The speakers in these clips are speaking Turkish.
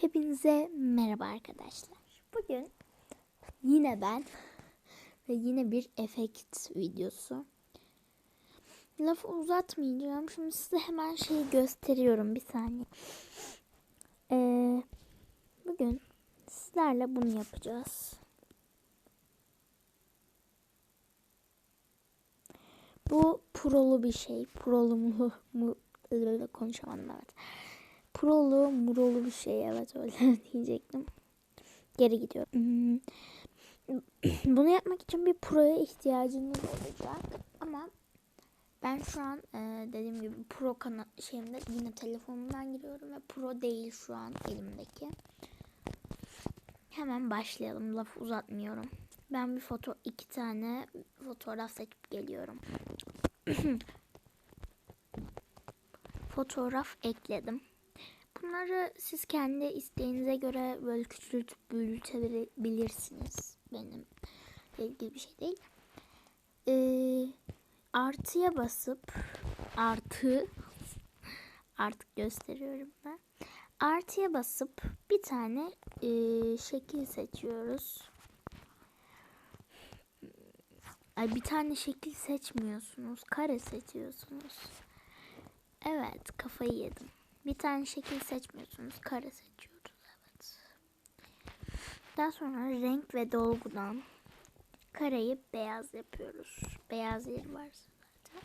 Hepinize merhaba arkadaşlar. Bugün yine ben ve yine bir efekt videosu. Lafı uzatmayacağım. Şimdi size hemen şeyi gösteriyorum bir saniye. Ee, bugün sizlerle bunu yapacağız. Bu prolu bir şey. Prolu mu, mu konuşamadım evet. Prolu, murolu bir şey evet öyle diyecektim. Geri gidiyorum. Hmm. Bunu yapmak için bir proya ihtiyacınız olacak. Ama ben şu an e, dediğim gibi pro kana şeyimde yine telefonumdan giriyorum ve pro değil şu an elimdeki. Hemen başlayalım. Laf uzatmıyorum. Ben bir foto iki tane fotoğraf seçip geliyorum. fotoğraf ekledim. Bunları siz kendi isteğinize göre böyle küçültüp büyütebilirsiniz. Benim ilgili bir şey değil. Ee, artıya basıp artı artık gösteriyorum ben. Artıya basıp bir tane e, şekil seçiyoruz. Ay bir tane şekil seçmiyorsunuz. Kare seçiyorsunuz. Evet kafayı yedim. Bir tane şekil seçmiyorsunuz. Kare seçiyoruz. Evet. Daha sonra renk ve dolgudan kareyi beyaz yapıyoruz. Beyaz yeri varsa zaten.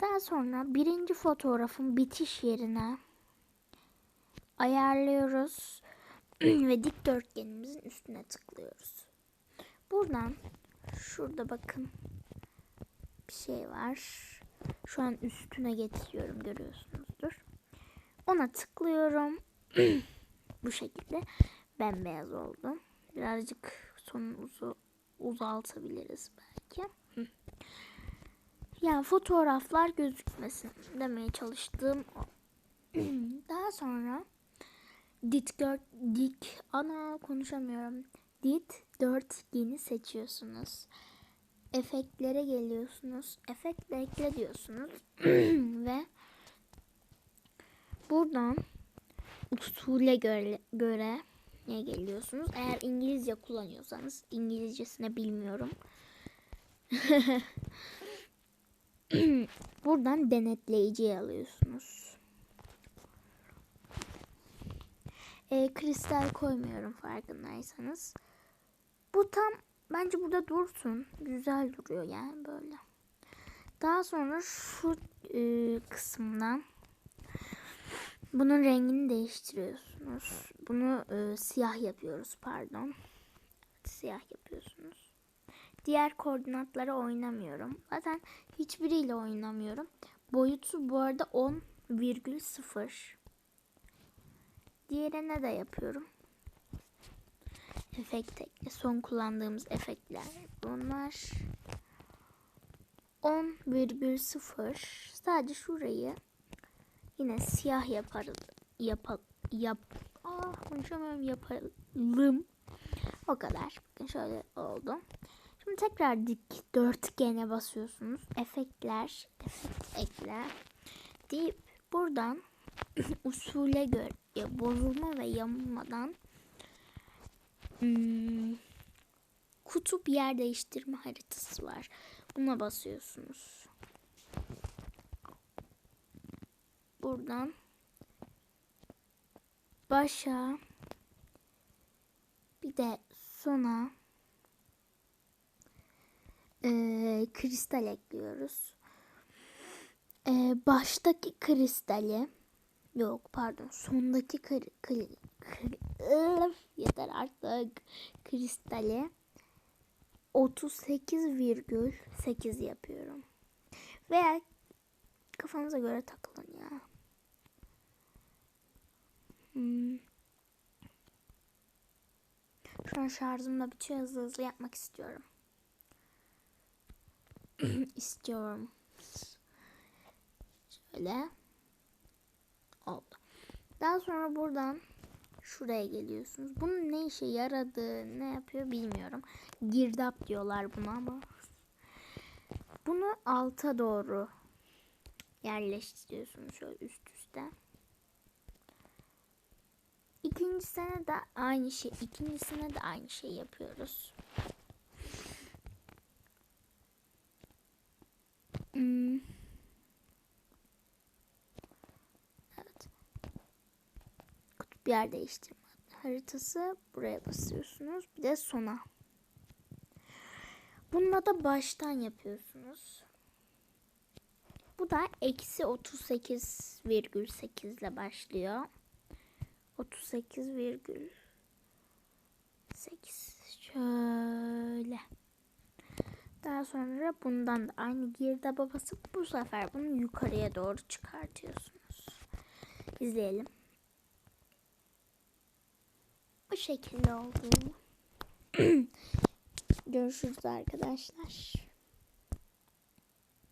Daha sonra birinci fotoğrafın bitiş yerine ayarlıyoruz ve dikdörtgenimizin üstüne tıklıyoruz. Buradan şurada bakın bir şey var. Şu an üstüne getiriyorum görüyorsunuzdur. Ona tıklıyorum. Bu şekilde bembeyaz oldu. Birazcık sonumuzu uzaltabiliriz belki. Yani fotoğraflar gözükmesin demeye çalıştığım o. Daha sonra dit gör, dik ana konuşamıyorum. Dit dörtgeni seçiyorsunuz. Efektlere geliyorsunuz. Efekt ekle diyorsunuz. ve Buradan usule göre, göre ne geliyorsunuz? Eğer İngilizce kullanıyorsanız İngilizcesine bilmiyorum. Buradan denetleyiciyi alıyorsunuz. E, kristal koymuyorum farkındaysanız. Bu tam bence burada dursun. Güzel duruyor yani böyle. Daha sonra şu e, kısımdan bunun rengini değiştiriyorsunuz. Bunu e, siyah yapıyoruz pardon. Siyah yapıyorsunuz. Diğer koordinatlara oynamıyorum. Zaten hiçbiriyle oynamıyorum. Boyutu bu arada 10,0. Diğerine de yapıyorum. Efekt ekle. Son kullandığımız efektler bunlar. 10,0 sadece şurayı Yine siyah yaparız. Yap yap. Ah konuşamıyorum yapalım. O kadar. Bakın şöyle oldu. Şimdi tekrar dik dörtgene basıyorsunuz. Efektler, efekt ekle deyip buradan usule göre bozulma ve yamulmadan hmm, kutup yer değiştirme haritası var. Buna basıyorsunuz. Buradan başa bir de sona e, kristal ekliyoruz. E, baştaki kristali yok pardon sondaki kri, kri, kri, öf, yeter artık kristali 38,8 yapıyorum. Veya kafanıza göre takılın ya. Hmm. Şu an şarjım da. Hızlı hızlı yapmak istiyorum. istiyorum. Şöyle. Oldu. Daha sonra buradan şuraya geliyorsunuz. Bunun ne işe yaradığı, ne yapıyor bilmiyorum. Girdap diyorlar buna ama. Bunu alta doğru yerleştiriyorsunuz şöyle üst üste. İkincisine de aynı şey. ikincisine de aynı şey yapıyoruz. Hmm. Evet. Kutup yer değiştirme haritası buraya basıyorsunuz. Bir de sona. Bununla da baştan yapıyorsunuz. Bu da eksi 38,8 ile başlıyor. 38,8 şöyle. Daha sonra bundan da aynı girdaba basıp bu sefer bunu yukarıya doğru çıkartıyorsunuz. İzleyelim. Bu şekilde oldu. Görüşürüz arkadaşlar.